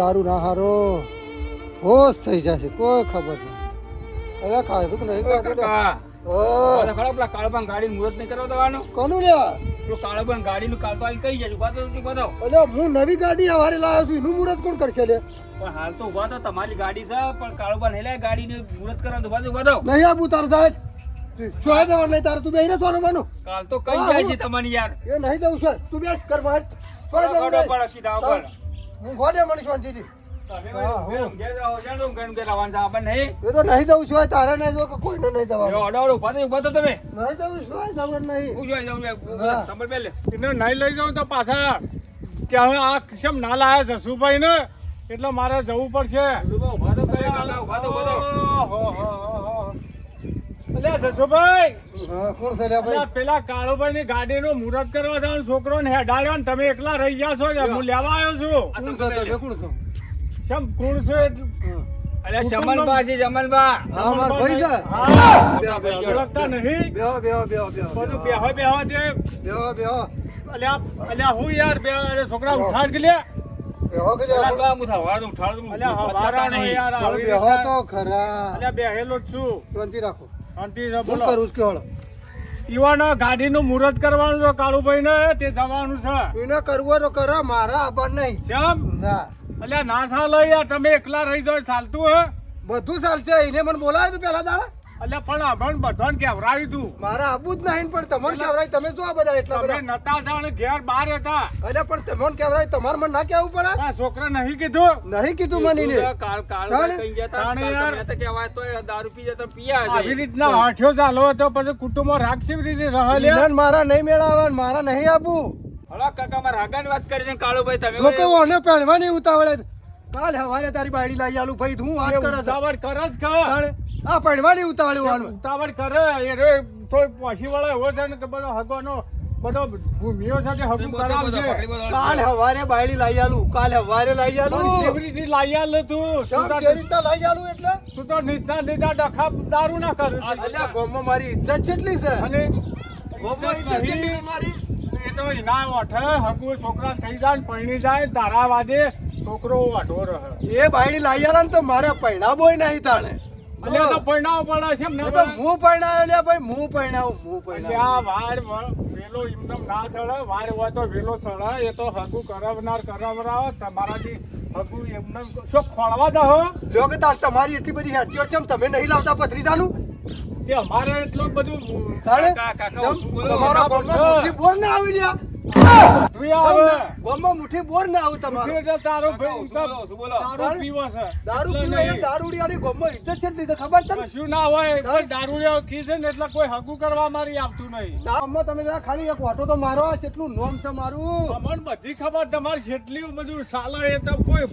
દારૂ ના હારો. હોશ થઈ જશે કોઈ ખબર નહીં. હવે ખાધું કે નહીં ખાધું ઓ, પેલા કાળબાન ગાડી મુહૂર્ત નહીં કરવા દેવાનું? કોનું લેવા પેલું કાળબાન ગાડી નું કાલ તો આવી કઈ જશે ઊભા બતાવો અલ્યા હું નવી ગાડી હવારે લાવ્યો છું એનું મુહૂર્ત કોણ કરશે લે પણ હાલ તો ઊભા તો તમારી ગાડી છે પણ કાળબાન હેલા ગાડી ને મુહૂર્ત કરવા તો બતાવો નહીં આબુ તાર સાહેબ. શું જવાનું નહીં તારે? તું બેહીને સોનું માનું કાલ તો કઈ જાય છે તમારી યાર? એ નહીં જવું છે તું બેસ કર માર હું ઘોડે મને શાંતિથી. એ તો નહીં જવું છું તારે નહીં જવું કે કોઈને નહીં તમે. નહીં નહીં. હું જાઉં છું. તમે નહીં લઈ જાઉં તો પાછા કે હવે આ કેમ ના લાયા જસુભાઈ ને એટલે મારે જવું પડશે. અલ્યા જસુભાઈ હા કોણ છે ભાઈ? પેલા કાળુભાઈ ની ગાડી નું મુહૂર્ત કરવા જવાનું છોકરો ને હેડાડ્યો ને તમે એકલા રહી ગયા છો ને હું લેવા આવ્યો છું. આ કોણ છે? તમે કોણ છો? કેમ કોણ છે જમલબા હા. મારા ભાઈ છે? બેહો, બેહો, બેહો. ઓળખતા નહીં? બેહો બેહો બેહો બેહો બેહો બેહો દે બેહો બેહો અલ્યા અલ્યા હું યાર બે છોકરા ઉઠાડ કે લે? બેહો કે લ્યા. જમલબા હું થવા દઉં, ઉઠાડું દઉં. અલ્યા ઉઠાડતા નહીં. યાર બેહો રીતના- તો ખરા. અલ્યા બેહેલો જ છું. શાંતિ રાખો. શાંતિ બોલો. કરું કે હળો? ઈવાના ગાડીનું મુહૂર્ત કરવાનું છે કાળુભાઈ ને તે જવાનું છે. એને કરવું તો કરો મારા આભાર નહીં. શ્યામ? ના. અલ્યા ના યાર તમે એકલા રહી જાઓ ચાલતું હે? બધું ચાલશે એને મને બોલાવ્યું તું પેલા દાડા. અલ્યા પણ અભણ બધાને કેવરાવ્યું તું. મારા આબુ જ નહીં પણ તમને કેવરાય તમે જો આ બધા એટલા તમે બધા. નતા અને ઘેર બહાર હતા. અલ્યા પણ તમને કેવરાય તમારે મને ના કેવું પડે? આ છોકરા નહીં કીધું. નહીં કીધું મને ને કાલ કાલ? કઈ ગયા તા, યાર. તમે હતા દારૂ પી જતો પીયા. આવી રીતના હાથ્યો ચાલો હતો પછી કુટુંબમાં રાખશી રીતે રહે એને મારા નહીં મેળાવા મારા નહીં આપું હલો કાકા મારા હાગાની વાત કરી છે કાળુભાઈ તમે લોકો ઓને પહેણવા ઉતાવળે. કાલ હવારે તારી બાયડી લઈ આલું ભાઈ હું વાત કરે છે. કરસ કા. આ પડવાની ઉતાવળ ઉતાવળે વાનું ઉતાવળ કરે એ રે તો પાછી વાળા એવો છે ને કે બધો હગવાનો બધો ભૂમિઓ સાથે હગું કરાવશે. કાલ હવારે બાયડી લાવી આલું કાલ હવારે લાવી પણ આલું. કેવી રીતે લાઈ આલે તું. શમ તું લઈ લાવી આલું એટલે? તું તો નીતા નીચા ડખા દારૂ ના કર. અલ્યા ગોમો મારી ઇજ્જત કેટલી છે? અને ગોમો ઇજ્જત કેટલી છે મારી? એ તો ના ઓઠે હગુ છોકરા થઈ જાય ને પરણી જાય તારા વાદે છોકરો વાઢો રહે. એ બાયડી લાવી આલા ને તો પૈડા બોય નહીં તાણે. એટલે તો પરણાવ પડે છે ને તો હું પહેણાયો લ્યા ભાઈ હું પહેણાવું હું એટલે પહેણાવું આ વાળ વેલો ના ચડે વાળ હોય તો વેલો ચડે એ તો હગુ કરાવનાર કરાવરાવ તમારા જે હગુ એમને શું ખોળવા દો લ્યો કે તમારી એટલી બધી હેઠીઓ છે તમે નહીં લાવતા ભત્રીજાનું? તે અમારે એટલું બધું? તમારા બોલ ના આવી આવે ગામમાં મુઠ્ઠી બોર ના આવું તમારું. એટલે તારો ભાઈ શું બોલો, શું બોલો? દારૂ પીવો છે. દારૂ એટલે પીવે દારૂડિયાની ગામમાં ઇજ્જત છે લીધે ખબર છે ને? ના હોય કોઈ લેવો કીધે ને એટલે કોઈ હગું કરવા મારી આપતું નહીં. ગામમાં તમે જરા ખાલી એક ઓટો તો મારો કેટલું નોમ છે મારું? અમને બધી ખબર તમારી જેટલી બધું સાલા એ તો કોઈ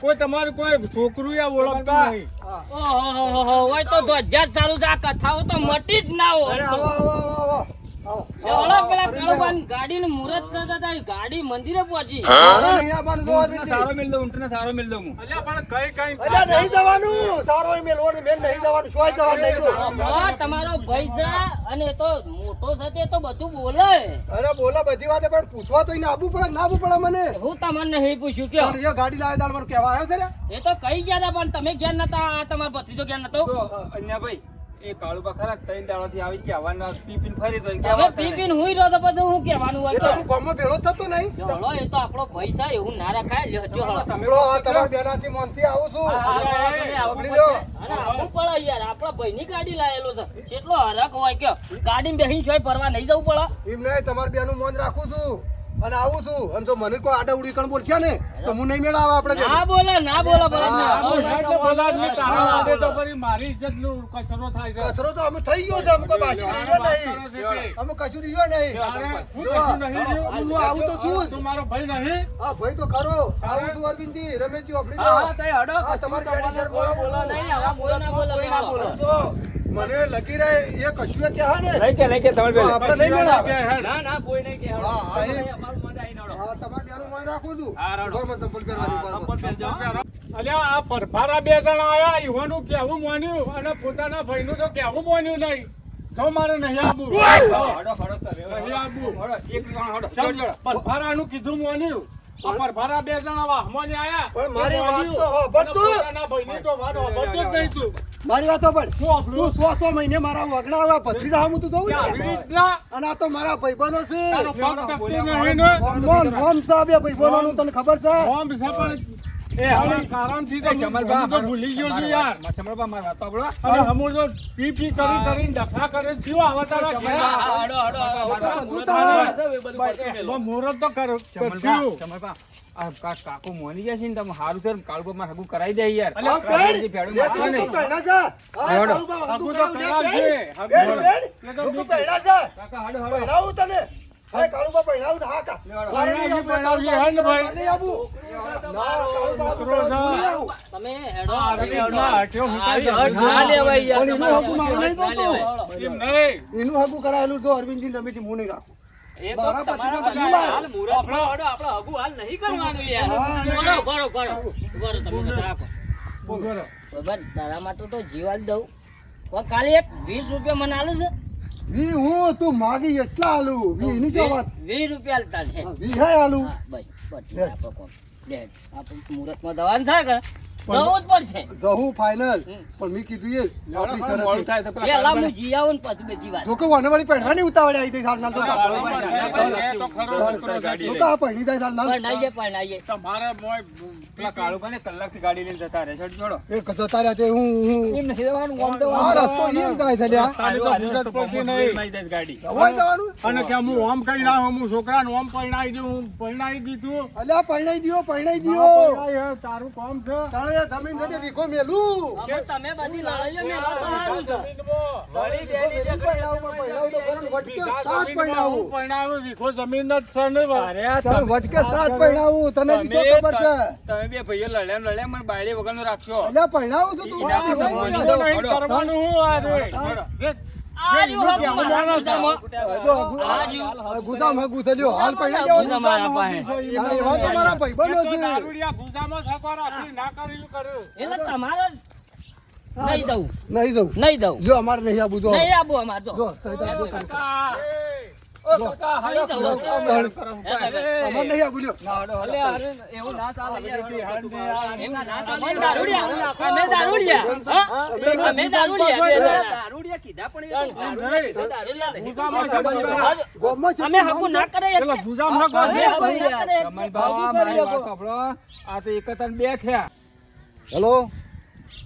કોઈ તમારું કોઈ છોકરું એ ઓળખતા નહીં. ઓહો હોય તો ધ્વજા જ ચાલુ છે. આ કથાઓ તો મટી જ ના હોય. આવો આવો આવો. આવો આવો. ઓલો પેલા અરે કાળુબાન ગાડીનું મુહૂર્ત છે તો તારી ગાડી મંદિરે પહોંચી. મારે નહીં આવવાનું જોવા ઊંટને દીધી. સારો મિલ દઉં ઊંટને સારો મિલ દઉં પણ કઈ કઈ નહીં જવાનું. સારો એ મેલવાનો મેલ નહીં જવાનું શું જવાનું નહીં તમારો ભાઈ છે અને તો મોટો છે તે તો બધું બોલે. અરે બોલો બધી વાતે પણ પૂછવા તો એને પડે ના પડે મને. હું તમને નહીં પૂછ્યું કે એ ગાડી લાવે તાર મને કહેવા આવ્યો છે ને? એ તો કઈ ગયા હતા પણ તમે ગયા નતા આ તમારો ભત્રીજો ગયા નતો. અન્યા ભાઈ એ કાળુબા ખરા ત્રણ દાડાથી આવી કે આવવાના પી પીને ફરી તો હવે પી પીને હુઈ રહ્યો તો પછી હું કહેવાનું હોય તો તો? ભેળો થતો નહીં. હળો એ તો આપણો ભાઈ છે એવું ના રાખાય. લ્યો જો હળો. આ તમારા બેનાથી મનથી આવું છું. તમે પકડી લો. અરે આવું પડે યાર આપણા ભાઈની ગાડી લાયેલો છે. કેટલો હરખ હોય કે ગાડીમાં બેહીને છોય ફરવા નહીં જવું પડે. એમ નહીં તમારા બેનું મન રાખું છું. અને આવું છું. અને જો મને કોઈ આડા ઉડી કણ બોલશે ને તો હું નહીં મેળાવે આપણે ના બોલે ના બોલે બોલે ના બોલે. બોલા જ નહીં, તારા તો ફરી મારી ઇજ્જતનું કચરો થાય છે. કચરો તો અમે થઈ ગયો છે અમે કોઈ બાસી રહ્યો નહીં. અમે કશું રહ્યો નહીં. હું નહીં હું આવું તો છું તું મારો ભાઈ નહીં? હા ભાઈ તો ખરો. આવું છું અરવિંદજી રમેશજી આપણી હા તઈ હડો. હા તમારી બોલો બોલો નહીં, હવે બોલો ના બોલો. બોલે. મને લગી રહે એ કશું કે હા ને. લઈ કે લઈ કે તમે આપણે નહીં મેળાવે. ના ના કોઈ નહીં કે હા, હા, અલ્યા આ પરફારા બે જણા આયા ઈવાનું કેવું માન્યું અને પોતાના ભાઈનું તો કેવું માન્યું નહીં તો મારે નહીં આવું હડો, હડો તમે. નહીં આવું. હડો, એક જણ હડો. ચમ, જોડો. પરફારાનું કીધું માન્યું આ ભારા બે જણા વાહમાં આયા. પણ મારી વાત. તો હો અને ના ભાઈ ભાઈની તો વાત હોભળતો જ નહીં તું. મારી વાતો પણ આપણું? તું સો સો મહિને મારા વગડા આવ્યા ભત્રીજા હું તું જોઉં ને અને આ તો મારા ભાઈબંધો છે તારો પગ ટકતો નહીં ને. મોમ મોમ સાહેબ ભાઈબંધો નું તને ખબર છે બોમ્બ છે કાકો મોની ગયા છે ને તમે સારું છે ને કાળુબા મારે હગું કરાઈ દે યાર. હા, કાળુબા, તને. હા, કાળુબા પહેરાવું તો હા કા. લેવાડો. મારે નહીં પહેરાવજે, આવું, પહેરાવજે, હે ને ભાઈ? નહીં આવું. ના, કાળુબા, તું. તમે હેડો, હટ્યો હું કાંઈ ના. લેવાય યાર, એનું નહીં એમ નહીં. એનું કરાયેલું અરવિંદજી રમેશજી હું નહીં રાખું તો મારા તમારા પતિને તો બધા હાલ મુહૂર્તમાં હડો, આપણે હગું હાલ નહીં કરવાનું યાર. બરો, બરો, બરો. બરો, તમે રાખો. રહો. બરાબર, તારા માટે તો જીવાલ દઉં કાલે એક વીસ રૂપિયા મને આલું છે વી હું તું માગી એટલા આલુ. વી એની જો વાત. વીસ રૂપિયા આલતા છે. વી હે આલુ. બસ બસ લે. આપો કોમ. લે, આપણે મુહૂર્તમાં દવાનું થાય કે? જવું જ પડશે. જહું ફાઇનલ પણ મેં કીધું એ આપણી શરત થાય તો પેલા પેલા હું જી આવું ને પછી બધી વાત જો કે વનવાળી પહેરવાની ઉતાવળે આવી હતી સાલ સાલ તો છોકરો છે. જો કે આ પહેરી જાય સાલ નાલ પરણાઈએ પરણાઈએ તમારે મોય પેલા કાળુબાને કલાકથી ગાડી લઈને જતા રહે છે. જોડો. એ જતા રહ્યા તે હું હું. એમ નથી જવાનું આમ તો આ રસ્તો એમ જાય છે લ્યા. તારી તો મુદત પડતી નહીં. ગાડી હોય જવાનું. અને કે હું ઓમ કઈ ના હું છોકરાને ઓમ પરણાવી દઉં હું પરણાવી દીધું અલ્યા પરણાઈ દો પરણાવી હે, તારું કામ છે. જમીન નથી વીખો મેલું. તમે બધી લડાઈઓ પરણાવું. પરણાવું પરણાવું પરણાવું, જમીન જ છે ને બા. અરે આ વટકે સાત પરણાવું તને બી ખબર છે? તમે બે ભાઈઓ લડ્યા લડ્યા મને બાયડી વગરનો રાખશો. અલ્યા પરણાવું તો તું એના વાપી પર હોય તો ને. નહીં કરવાનું હું તમારે નહીં દઉં. નહીં દઉં. જો અમારે નહીં આબુ જો નહીં આપવું અમારે જો. બે થયા. હેલો?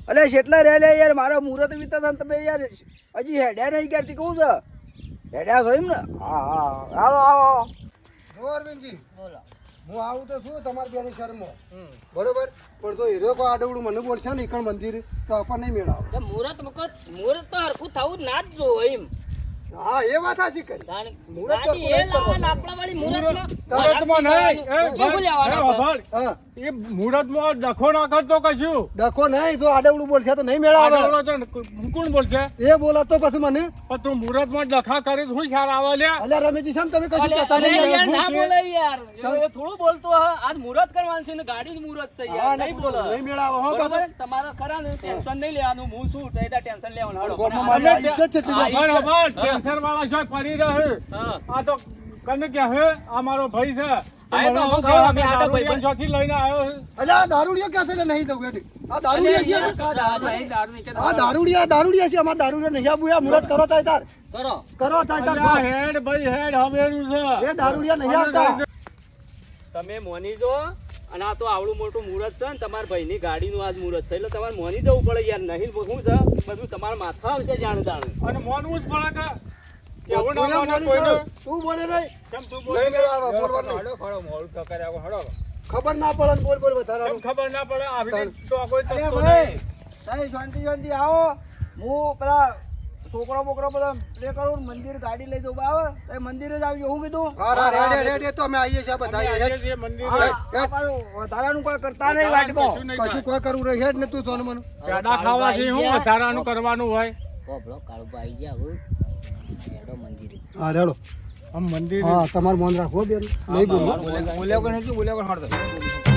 અલે કેટલા રહે લે યાર. મારો મુહૂર્ત વિતા તમે યાર હજી હેડ્યા નહીં ક્યારથી? કહું છે? હેડ્યા છો એમ ને હા હા. આવો આવો જો અરવિંદજી બોલો. હું આવું તો છું તમારી બેની શરમો. બરોબર? પણ તો હીરો કો આડવડું મને બોલશે ને એકણ મંદિર તો આપણને નહીં મેળાવ. તો મુહૂર્ત વખત મુહૂર્ત તો હરખું થવું જ ના જ જો એમ. હા એ વાત સાચી કરી. ગાડી તો એ લાવવાના આપણા વાળી મુહૂર્તમાં નહીં. એ, એ, હા. મુહૂર્તમાં ડખો ના કરતો કશું. ડખો નહીં જો આડવડું બોલશે તો નહીં મેળાવે. આડવડો તો કોણ બોલશે? એ બોલો તો પછી મને. પણ તું મુહૂર્તમાં ડખા કરી તો શું સાર આવે લ્યા. અલ્યા રમેશજી શેમ તમે કશું કહેતા નહીં? યાર, ના બોલે યાર. એ થોડું બોલતો હ. આજ મુરત કરવાનું છે ને ગાડી મુરત છે હા યાર નહીં બોલે નહીં મેળાવે હો બરોબર? પાછો. તમારે ખરા ને ટેન્શન નહીં લેવાનું. હું શું તો ટેન્શન લેવાનું. હળો. મારી ઇજ્જત છે હા, ખબર વાળા છો પડી રહે આ તો કને કે હે આ મારો ભાઈ છે. કરો તાર. કરો. કરો તાર હેડ ભાઈ હેડ હવેનું છે. એ દારૂડિયા નહીં આવતા. તમે મોની જો અને આ તો આવડું મોટું મુહૂર્ત છે ને તમારા ભાઈની ગાડીનું આજ મુહૂર્ત છે એટલે તમારે મોની જવું પડે યાર નહીં શું છે બધું તમારા માથા આવશે જાણ જાણ અને મોનવું જ પડે કે. ખબર ના પડે બોલ બોલ વધારે ખબર ના પડે? શાંતિ શાંતિ આવો. હું પેલા છોકરો બોકરો બધા પ્લે કરું મંદિર ગાડી લઈ જવું આવે તો મંદિરે જ આવજો હું કીધું. હા હા રેડે રેડે તો અમે આવીએ છીએ બધા. હા, વધારાનું કોઈ કરતા નહીં વાટમાં કશું કોઈ કરવું રહે હેડ ને તું સોનું મને. પેડા છે હું વધારાનું કરવાનું હોય. કોબળો કાળુબા આઈ ગયા હવે રેડો મંદિરે. હા રેડો. આમ મંદિર. હા તમારું મન રાખો બેન. નહીં બોલો બોલ્યા કોણ બોલ્યા હળો.